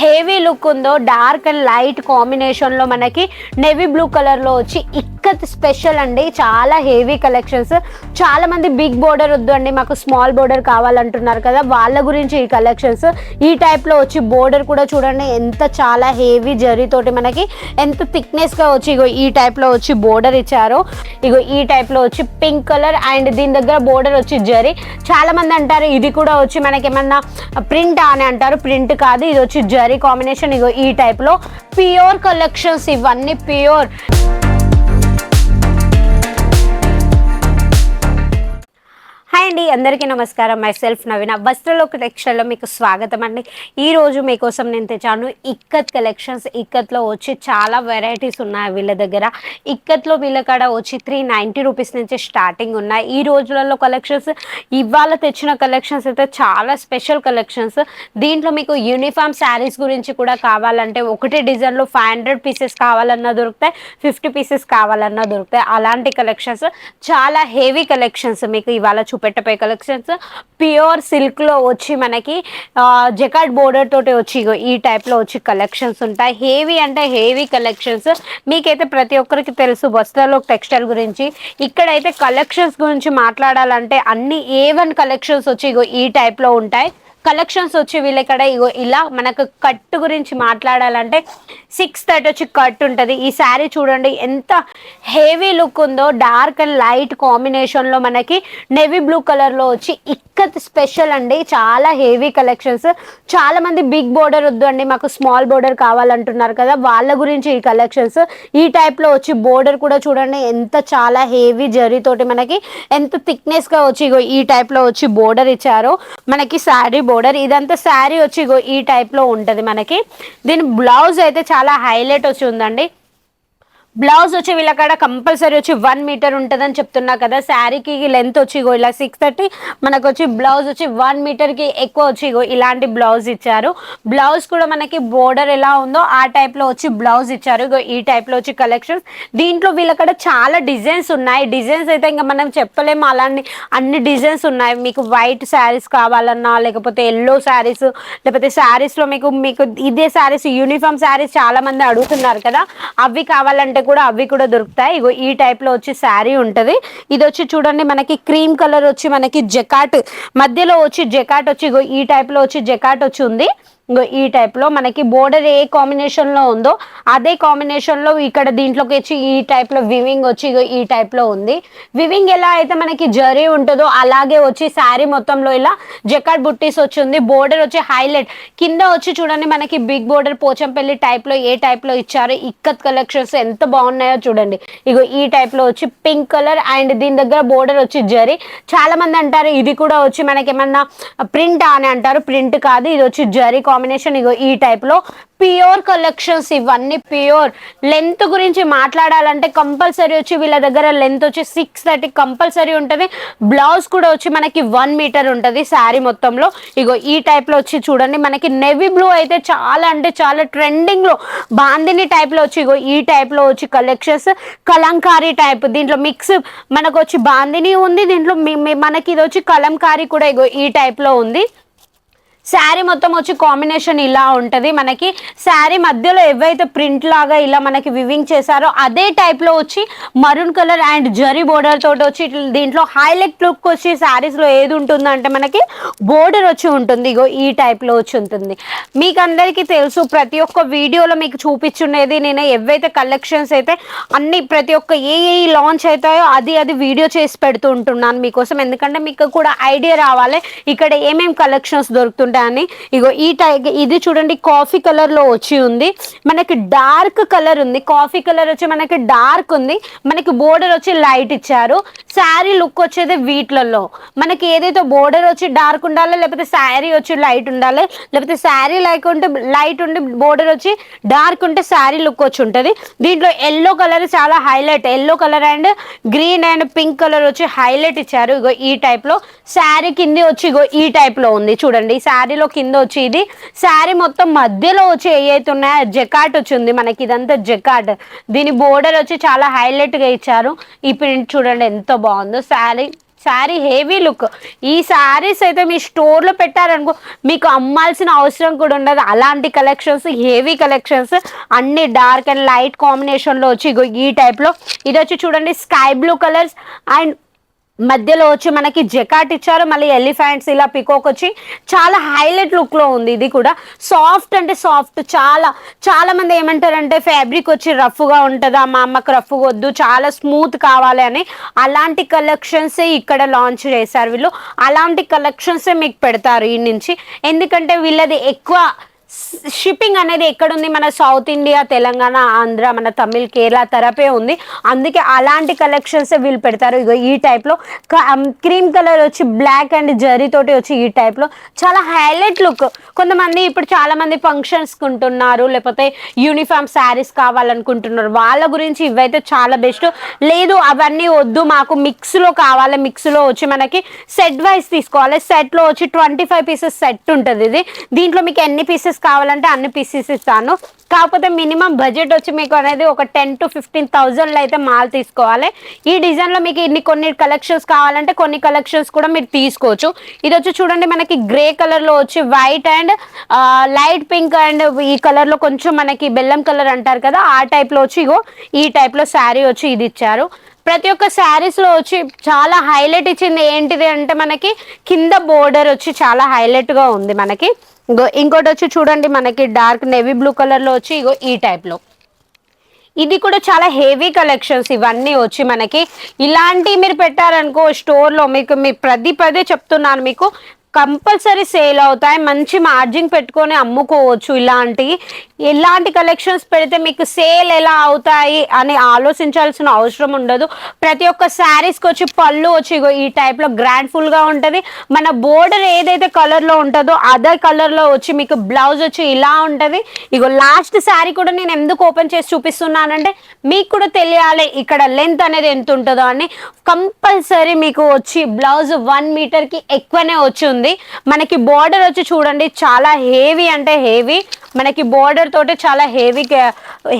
Heavy look ఉందో dark and light కాంబినేషన్లో మనకి నెవీ బ్లూ కలర్లో వచ్చి ఇక్కత్ స్పెషల్ అండి. చాలా హెవీ కలెక్షన్స్. చాలా మంది బిగ్ బోర్డర్ వద్దు అండి మాకు స్మాల్ బోర్డర్ కావాలంటున్నారు కదా వాళ్ళ గురించి ఈ కలెక్షన్స్. ఈ టైప్లో వచ్చి బోర్డర్ కూడా చూడండి ఎంత చాలా హెవీ జరీతోటి మనకి ఎంత థిక్నెస్గా వచ్చి ఇగో ఈ టైప్లో వచ్చి బోర్డర్ ఇచ్చారు. ఇగో ఈ టైప్లో వచ్చి పింక్ కలర్ అండ్ దీని దగ్గర బోర్డర్ వచ్చి జరీ. చాలా మంది అంటారు ఇది కూడా వచ్చి మనకి ఏమన్నా ప్రింట్ అని అంటారు ప్రింట్ కాదు ఇది వచ్చి జరీ కాంబినేషన్. ఇగో ఈ టైప్లో ప్యూర్ కలెక్షన్స్ ఇవన్నీ ప్యూర్. హాయ్ అండి అందరికీ నమస్కారం. మై సెల్ఫ్ నవీన వస్త్రలోక టెక్స్టైల్లో మీకు స్వాగతం అండి. ఈ రోజు మీకోసం నేను తెచ్చాను ఇక్కత్ కలెక్షన్స్. ఇక్కత్లో వచ్చి చాలా వెరైటీస్ ఉన్నాయి వీళ్ళ దగ్గర. ఇక్కత్లో వీళ్ళ కాడ వచ్చి త్రీ నైంటీ రూపీస్ నుంచి స్టార్టింగ్ ఉన్నాయి. ఈ రోజులలో కలెక్షన్స్ ఇవాళ తెచ్చిన కలెక్షన్స్ అయితే చాలా స్పెషల్ కలెక్షన్స్. దీంట్లో మీకు యూనిఫామ్ శారీస్ గురించి కూడా కావాలంటే ఒకటే డిజైన్లో ఫైవ్ హండ్రెడ్ పీసెస్ కావాలన్నా దొరుకుతాయి ఫిఫ్టీ పీసెస్ కావాలన్నా దొరుకుతాయి. అలాంటి కలెక్షన్స్ చాలా హెవీ కలెక్షన్స్ మీకు ఇవాళ చూపెట్టపోయే కలెక్షన్స్. ప్యూర్ సిల్క్లో వచ్చి మనకి జకాట్ బోర్డర్ తోటి వచ్చి ఇగో ఈ టైప్లో వచ్చి కలెక్షన్స్ ఉంటాయి. హేవీ అంటే హేవీ కలెక్షన్స్. మీకైతే ప్రతి ఒక్కరికి తెలుసు బస్తాలో టెక్స్టైల్ గురించి. ఇక్కడైతే కలెక్షన్స్ గురించి మాట్లాడాలంటే అన్ని ఏ వన్ కలెక్షన్స్ వచ్చి ఇగో ఈ టైప్లో ఉంటాయి. కలెక్షన్స్ వచ్చి వీళ్ళ ఇక్కడ ఇగో ఇలా మనకు కట్ గురించి మాట్లాడాలంటే సిక్స్ థర్టీ వచ్చి కట్ ఉంటుంది. ఈ శారీ చూడండి ఎంత హెవీ లుక్ ఉందో డార్క్ అండ్ లైట్ కాంబినేషన్లో మనకి నెవీ బ్లూ కలర్లో వచ్చి ఇక్కత్ స్పెషల్ అండి. చాలా హెవీ కలెక్షన్స్ చాలా మంది బిగ్ బోర్డర్ వద్దు అండి. మాకు స్మాల్ బోర్డర్ కావాలంటున్నారు కదా. వాళ్ళ గురించి ఈ కలెక్షన్స్ ఈ టైప్లో వచ్చి బోర్డర్ కూడా చూడండి. ఎంత చాలా హెవీ జరీతోటి మనకి ఎంత థిక్నెస్గా వచ్చి ఇగో ఈ టైప్లో వచ్చి బోర్డర్ ఇచ్చారో మనకి శారీ బోర్డర్ ఇదంతా శారీ వచ్చి ఇగో ఈ టైప్లో ఉంటుంది మనకి. దీని బ్లౌజ్ అయితే చాలా హైలైట్ వచ్చి ఉందండి. బ్లౌజ్ వచ్చి వీళ్ళకాడ కంపల్సరీ వచ్చి వన్ మీటర్ ఉంటుందని చెప్తున్నా కదా. శారీకి లెంత్ వచ్చి ఇగో ఇలా సిక్స్ థర్టీ మనకు వచ్చి బ్లౌజ్ వచ్చి వన్ మీటర్కి ఎక్కువ వచ్చి ఇగో ఇలాంటి బ్లౌజ్ ఇచ్చారు. బ్లౌజ్ కూడా మనకి బోర్డర్ ఎలా ఉందో ఆ టైప్లో వచ్చి బ్లౌజ్ ఇచ్చారు. ఇగో ఈ టైప్లో వచ్చి కలెక్షన్స్ దీంట్లో వీళ్ళకాడ చాలా డిజైన్స్ ఉన్నాయి. డిజైన్స్ అయితే ఇంకా మనం చెప్పలేము. అలాంటి అన్ని డిజైన్స్ ఉన్నాయి. మీకు వైట్ శారీస్ కావాలన్నా లేకపోతే ఎల్లో శారీస్ లేకపోతే శారీస్లో మీకు మీకు ఇదే శారీస్ యూనిఫామ్ శారీస్ చాలామంది అడుగుతున్నారు కదా. అవి కావాలంటే కూడా అవి కూడా దొరుకుతాయి. ఇగో ఈ టైప్లో వచ్చి శారీ ఉంటుంది. ఇది వచ్చి చూడండి మనకి క్రీమ్ కలర్ వచ్చి మనకి జకాట్ మధ్యలో వచ్చి జకాట్ వచ్చి ఇగో ఈ టైప్లో వచ్చి జకాట్ వచ్చి ఉంది. ఈ టైప్లో మనకి బోర్డర్ ఏ కాంబినేషన్లో ఉందో అదే కాంబినేషన్లో ఇక్కడ దీంట్లోకి వచ్చి ఈ టైప్లో వివింగ్ వచ్చి ఈ టైప్లో ఉంది. వివింగ్ ఎలా అయితే మనకి జరీ ఉంటుందో అలాగే వచ్చి శారీ మొత్తంలో ఇలా జకాట్ బుట్టీస్ వచ్చి ఉంది. బోర్డర్ వచ్చి హైలైట్ కింద వచ్చి చూడండి మనకి బిగ్ బోర్డర్ పోచంపల్లి టైప్లో ఏ టైప్లో ఇచ్చారు ఇక్కత్ కలెక్షన్స్ ఎంత బాగున్నాయో చూడండి. ఇగో ఈ టైప్లో వచ్చి పింక్ కలర్ అండ్ దీని దగ్గర బోర్డర్ వచ్చి జరీ. చాలా మంది అంటారు ఇది కూడా వచ్చి మనకి ఏమన్నా ప్రింట్ అని అంటారు ప్రింట్ కాదు ఇది వచ్చి జరీ కాంబినేషన్ ఇగో ఈ టైప్లో ప్యూర్ కలెక్షన్స్ ఇవన్నీ ప్యూర్ లెంత్ గురించి మాట్లాడాలంటే కంపల్సరీ వచ్చి వీళ్ళ దగ్గర లెంత్ వచ్చి సిక్స్ థర్టీ కంపల్సరీ ఉంటుంది. బ్లౌజ్ కూడా వచ్చి మనకి వన్ మీటర్ ఉంటుంది శారీ మొత్తంలో. ఇగో ఈ టైప్లో వచ్చి చూడండి మనకి నెవీ బ్లూ అయితే చాలా అంటే చాలా ట్రెండింగ్లో బాందిని టైప్లో వచ్చి ఇగో ఈ టైప్లో వచ్చి కలెక్షన్స్ కలంకారీ టైప్ దీంట్లో మిక్స్ మనకు వచ్చి బాందిని ఉంది దీంట్లో మనకి ఇది వచ్చి కలంకారీ కూడా ఇగో ఈ టైప్లో ఉంది. శారీ మొత్తం వచ్చి కాంబినేషన్ ఇలా ఉంటుంది. మనకి శారీ మధ్యలో ఏవైతే ప్రింట్ లాగా ఇలా మనకి వివింగ్ చేశారో అదే టైప్లో వచ్చి maroon colour and zari border తోటి వచ్చి దీంట్లో హైలైట్ లుక్ వచ్చి శారీస్లో ఏది ఉంటుందంటే మనకి బోర్డర్ వచ్చి ఉంటుంది. ఇగో ఈ టైప్లో వచ్చి ఉంటుంది. మీకు అందరికీ తెలుసు ప్రతి ఒక్క వీడియోలో మీకు చూపించుండేది నేను ఏవైతే కలెక్షన్స్ అయితే అన్ని ప్రతి ఒక్క ఏ ఏ లాంచ్ అవుతాయో అది అది వీడియో చేసి పెడుతూ ఉంటున్నాను మీకోసం. ఎందుకంటే మీకు కూడా ఐడియా రావాలి. ఇక్కడ ఏమేమి కలెక్షన్స్ దొరుకుతుంటాయి దొరుకుతుంటాయని ఇగో ఈ టై ఇది చూడండి కాఫీ కలర్లో వచ్చి ఉంది. మనకి డార్క్ కలర్ ఉంది. కాఫీ కలర్ వచ్చి మనకి డార్క్ ఉంది. మనకి బోర్డర్ వచ్చి లైట్ ఇచ్చారు. శారీ లుక్ వచ్చేది వీటిలలో. మనకి ఏదైతే బోర్డర్ వచ్చి డార్క్ ఉండాలి లేకపోతే శారీ వచ్చి లైట్ ఉండాలి లేకపోతే శారీ లైక్ ఉంటే లైట్ ఉండి బోర్డర్ వచ్చి డార్క్ ఉంటే శారీ లుక్ వచ్చి ఉంటుంది. దీంట్లో ఎల్లో కలర్ చాలా highlight. Yellow colour and green and pink colour వచ్చి హైలైట్ ఇచ్చారు. ఇగో ఈ టైప్లో శారీ కింది వచ్చి ఇగో ఈ టైప్లో ఉంది. చూడండి ఈ శారీలో కింద వచ్చి ఇది. శారీ మొత్తం మధ్యలో వచ్చి ఏవైతే ఉన్నాయో జకాట్ వచ్చి ఉంది మనకి. ఇదంతా జకాట్. దీని బోర్డర్ వచ్చి చాలా హైలైట్గా ఇచ్చారు. ఈ ప్రింట్ చూడండి ఎంత బాగుందో. Sari sari heavy look. ఈ శారీస్ అయితే మీ స్టోర్లో పెట్టారనుకో మీకు అమ్మాల్సిన అవసరం కూడా ఉండదు. అలాంటి కలెక్షన్స్ హెవీ కలెక్షన్స్ అన్ని డార్క్ అండ్ లైట్ కాంబినేషన్లో వచ్చి ఈ టైప్లో. ఇది వచ్చి చూడండి స్కై బ్లూ కలర్స్ అండ్ మధ్యలో వచ్చి మనకి జకాట్ ఇచ్చారు. మళ్ళీ ఎలిఫెంట్స్ ఇలా పికోక్ వచ్చి చాలా హైలైట్ లుక్లో ఉంది. ఇది కూడా సాఫ్ట్ అంటే సాఫ్ట్. చాలా చాలా మంది ఏమంటారంటే ఫ్యాబ్రిక్ వచ్చి రఫ్గా ఉంటుందా? మా అమ్మకు రఫ్ వద్దు చాలా స్మూత్ కావాలి అని. అలాంటి కలెక్షన్సే ఇక్కడ లాంచ్ చేశారు వీళ్ళు. అలాంటి కలెక్షన్సే మీకు పెడతారు ఈ నుంచి. ఎందుకంటే వీళ్ళది ఎక్కువ షిప్పింగ్ అనేది ఎక్కడుంది? మన సౌత్ ఇండియా తెలంగాణ ఆంధ్ర మన తమిళ్ కేరళ తరపే ఉంది. అందుకే అలాంటి కలెక్షన్స్ వీళ్ళు పెడతారు. ఇగో ఈ టైప్లో క్రీమ్ కలర్ వచ్చి బ్లాక్ అండ్ జరీ తోటి వచ్చి ఈ టైప్లో చాలా హైలైట్ లుక్ కొంతమంది ఇప్పుడు చాలామంది ఫంక్షన్స్ కుంటున్నారు. లేకపోతే యూనిఫామ్ శారీస్ కావాలనుకుంటున్నారు. వాళ్ళ గురించి ఇవైతే చాలా బెస్ట్ లేదు అవన్నీ వద్దు. మాకు మిక్స్లో కావాలి. మిక్స్లో వచ్చి మనకి సెట్ వైజ్ తీసుకోవాలి. సెట్లో వచ్చి ట్వంటీ ఫైవ్ పీసెస్ సెట్ ఉంటుంది ఇది. దీంట్లో మీకు ఎన్ని పీసెస్ కావాలంటే అన్ని పీసెస్ ఇస్తాను. కాకపోతే మినిమం బడ్జెట్ వచ్చి మీకు అనేది ఒక టెన్ టు ఫిఫ్టీన్ థౌజండ్లో అయితే మాల్ తీసుకోవాలి. ఈ డిజైన్లో మీకు ఇన్ని కొన్ని కలెక్షన్స్ కావాలంటే కొన్ని కలెక్షన్స్ కూడా మీరు తీసుకోవచ్చు. ఇది వచ్చి చూడండి మనకి గ్రే కలర్లో వచ్చి white and light pink and ఈ కలర్లో కొంచెం మనకి బెల్లం కలర్ అంటారు కదా ఆ టైప్లో వచ్చి ఇగో ఈ టైప్లో శారీ వచ్చి ఇది ఇచ్చారు. ప్రతి ఒక్క శారీస్లో వచ్చి చాలా హైలైట్ ఇచ్చింది ఏంటిది అంటే మనకి కింద బోర్డర్ వచ్చి చాలా హైలైట్గా ఉంది మనకి. ఇంకో ఇంకోటి వచ్చి చూడండి మనకి డార్క్ నేవీ బ్లూ కలర్లో వచ్చి ఇగో ఈ టైప్లో ఇది కూడా చాలా హెవీ కలెక్షన్స్ ఇవన్నీ వచ్చి మనకి. ఇలాంటివి మీరు పెట్టారనుకో స్టోర్లో మీకు మీ ప్రతి పదే చెప్తున్నాను మీకు. కంపల్సరీ సేల్ అవుతాయి. మంచి మార్జిన్ పెట్టుకొని అమ్ముకోవచ్చు ఇలాంటివి ఎలాంటి కలెక్షన్స్ పెడితే మీకు సేల్ ఎలా అవుతాయి అని ఆలోచించాల్సిన అవసరం ఉండదు. ప్రతి ఒక్క శారీస్కి వచ్చి పళ్ళు వచ్చి ఈ టైప్లో గ్రాండ్ఫుల్గా ఉంటుంది. మన బోర్డర్ ఏదైతే కలర్లో ఉంటుందో అదర్ కలర్లో వచ్చి మీకు బ్లౌజ్ వచ్చి ఇలా ఉంటుంది. ఇగో లాస్ట్ శారీ కూడా నేను ఎందుకు ఓపెన్ చేసి చూపిస్తున్నానంటే మీకు కూడా తెలియాలి ఇక్కడ లెంత్ అనేది ఎంత ఉంటుందో అని. కంపల్సరీ మీకు వచ్చి బ్లౌజ్ వన్ మీటర్కి ఎక్కువనే వచ్చి ఉంది. మనకి బార్డర్ వచ్చి చూడండి చాలా హెవీ అంటే హెవీ మనకి బార్డర్ తోటి చాలా హెవీ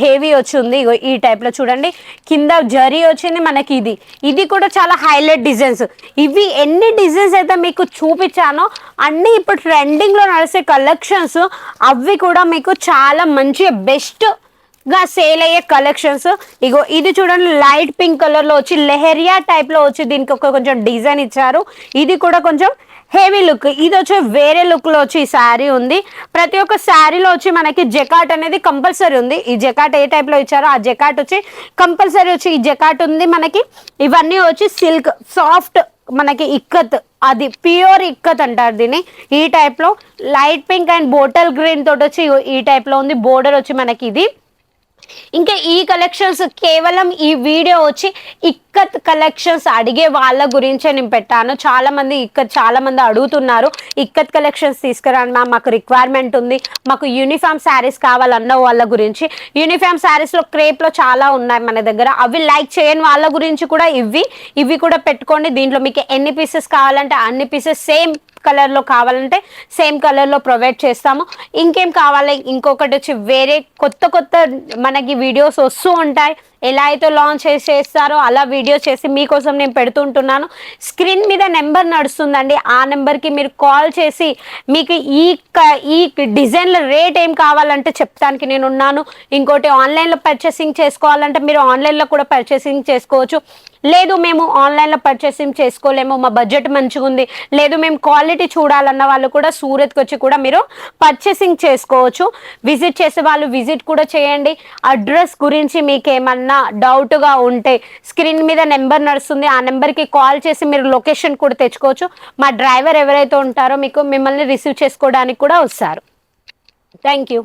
హెవీ వచ్చింది ఈ టైప్లో చూడండి. కింద జరీ వచ్చింది మనకి ఇది. ఇది కూడా చాలా హైలైట్ డిజైన్స్ ఇవి ఎన్ని డిజైన్స్ అయితే మీకు చూపించానో అన్నీ ఇప్పుడు ట్రెండింగ్లో నడిచే కలెక్షన్స్ అవి కూడా మీకు చాలా మంచిగా బెస్ట్గా సేల్ అయ్యే కలెక్షన్స్ ఇగో ఇది చూడండి లైట్ పింక్ కలర్లో వచ్చి లెహెరియా టైప్లో వచ్చి దీనికి ఒక కొంచెం డిజైన్ ఇచ్చారు. ఇది కూడా కొంచెం హెవీ లుక్. ఇది వచ్చి వేరే లుక్లో వచ్చి ఈ శారీ ఉంది. ప్రతి ఒక్క శారీలో వచ్చి మనకి జెకాట్ అనేది కంపల్సరీ ఉంది. ఈ జెకాట్ ఏ టైప్లో ఇచ్చారో ఆ జెకాట్ వచ్చి కంపల్సరీ వచ్చి ఈ జెకాట్ ఉంది మనకి. ఇవన్నీ వచ్చి సిల్క్ సాఫ్ట్ మనకి ఇక్కత్. అది ప్యూర్ ఇక్కత్ అంటారు దీన్ని. ఈ టైప్లో light pink and bottle green తోటి వచ్చి ఈ టైప్లో ఉంది. బోర్డర్ వచ్చి మనకి ఇది. ఇంకా ఈ కలెక్షన్స్ కేవలం ఈ వీడియో వచ్చి ఇక్కత్ కలెక్షన్స్ అడిగే వాళ్ళ గురించే నేను పెట్టాను. చాలా మంది ఇక్కత్ చాలా మంది అడుగుతున్నారు ఇక్కత్ కలెక్షన్స్ తీసుకురాండి మ్యామ్ మాకు రిక్వైర్మెంట్ ఉంది మాకు యూనిఫామ్ శారీస్ కావాలన్న వాళ్ళ గురించి. యూనిఫామ్ శారీస్లో క్రేప్లో చాలా ఉన్నాయి మన దగ్గర. అవి లైక్ చేయని వాళ్ళ గురించి కూడా ఇవి ఇవి కూడా పెట్టుకోండి. దీంట్లో మీకు ఎన్ని పీసెస్ కావాలంటే అన్ని పీసెస్ సేమ్ కలర్లో కావాలంటే సేమ్ కలర్లో ప్రొవైడ్ చేస్తాము. ఇంకేం కావాలి? ఇంకొకటి వచ్చి వేరే కొత్త కొత్త మనకి వీడియోస్ వస్తూ ఉంటాయి. ఎలా అయితే లాంచ్ చేసి చేస్తారో అలా వీడియో చేసి మీకోసం నేను పెడుతుంటున్నాను. స్క్రీన్ మీద నెంబర్ నడుస్తుందండి. ఆ నెంబర్కి మీరు కాల్ చేసి మీకు ఈ ఈ డిజైన్ల రేట్ ఏం కావాలంటే చెప్తానికి నేను ఉన్నాను ఇంకోటి ఆన్లైన్లో పర్చేసింగ్ చేసుకోవాలంటే మీరు ఆన్లైన్లో కూడా పర్చేసింగ్ చేసుకోవచ్చు. లేదు మేము ఆన్లైన్లో పర్చేసింగ్ చేసుకోలేము మా బడ్జెట్ మంచిగా ఉంది. లేదు మేము క్వాలిటీ చూడాలన్న వాళ్ళు కూడా సూరత్కి వచ్చి కూడా మీరు పర్చేసింగ్ చేసుకోవచ్చు. విజిట్ చేసే వాళ్ళు విజిట్ కూడా చేయండి. అడ్రస్ గురించి మీకు ఏమన్నా డౌట్గా ఉంటే స్క్రీన్ మీద నెంబర్ నడుస్తుంది. ఆ నెంబర్కి కాల్ చేసి మీరు లొకేషన్ కూడా తెచ్చుకోవచ్చు. మా డ్రైవర్ ఎవరైతే ఉంటారో మీకు మిమ్మల్ని రిసీవ్ చేసుకోవడానికి కూడా వస్తారు. Thank you